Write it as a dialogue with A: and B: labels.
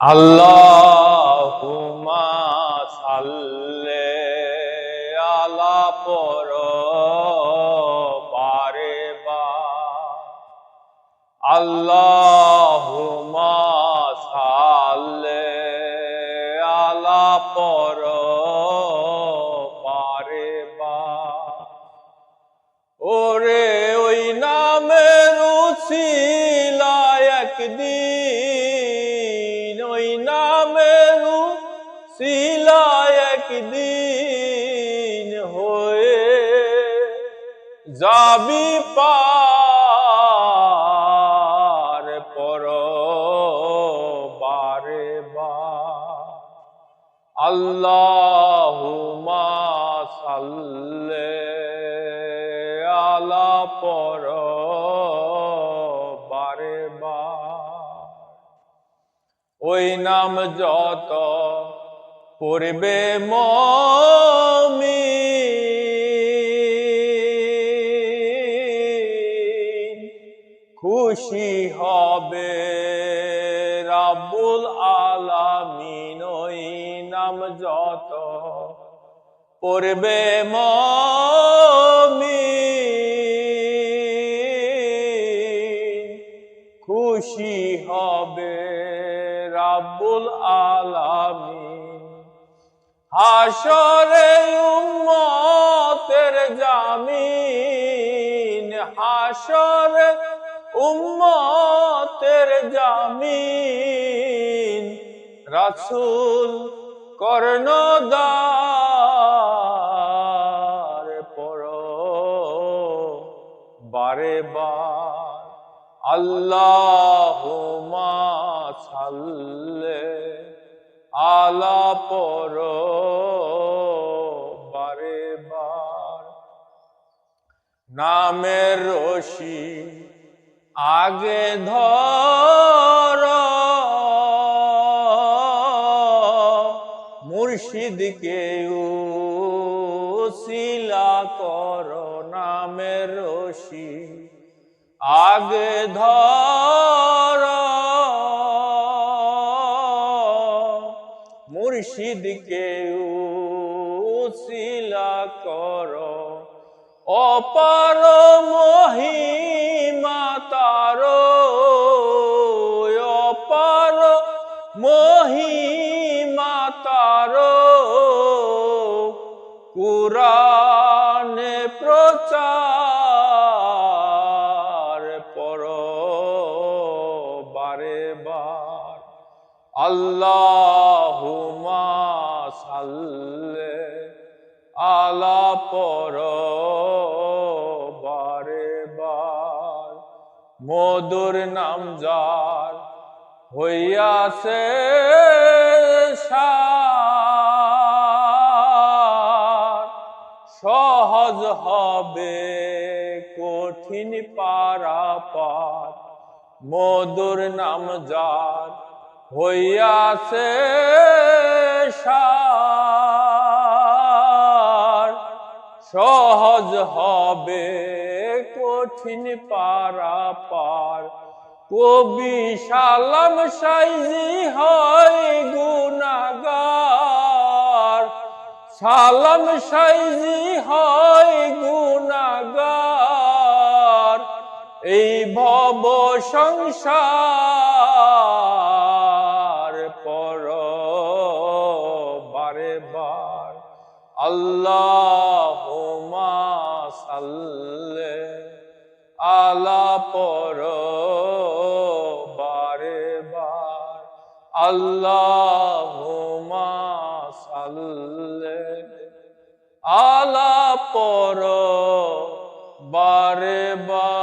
A: আল্লাহুম্মা সাল্লি আলা পর বারে বা আল্লাহুম্মা সাল্লি আলা পর বারে বা ওরে ওই নামের উছিলা একদিন একদিন হয়ে যাবি পার পর বারে বা। আল্লাহুমা সাল্লে আলা পর ওই নাম যত পড়বে মমিন। খুশি হবে রাবুল আলামিন, ওই নাম যত পড়বে মমিন। খুশি হবে রাবুল আলামিন। হাসরে উম্মতের জামিন, হাসরে উম্মতের জামিন। রাসূল কর্ণদার পর বারে বার আল্লাহুম্মা সাল্লি আলা পর বারে নামের রশি আগে ধর। মুর্শিদকে উসিলা কর। নামের রশি আগে ধর। মুর্শিদকে উসিলা কর। অপার মহিমা তার। অপার মহিমা তার। কুরানে প্রচার পর বারে বার। আল্লাহুমা সাল্লে আলা পর বারে বার মধুর নাম যার হইয়াছে সহজ হবে কঠিন পারাপার মধুর নাম যার হইয়াছে সার। সহজ হবে কঠিন পারাপার। কবি সালাম সাইজি হয় গুনাগার। সালাম সাইজি হয় গুনাগার। এই ভব সংসার পর বারে বার। আল্লাহ সাল্লে আলা পর বারে। বার আল্লাহ সাল্লে আলা পর বারে বার।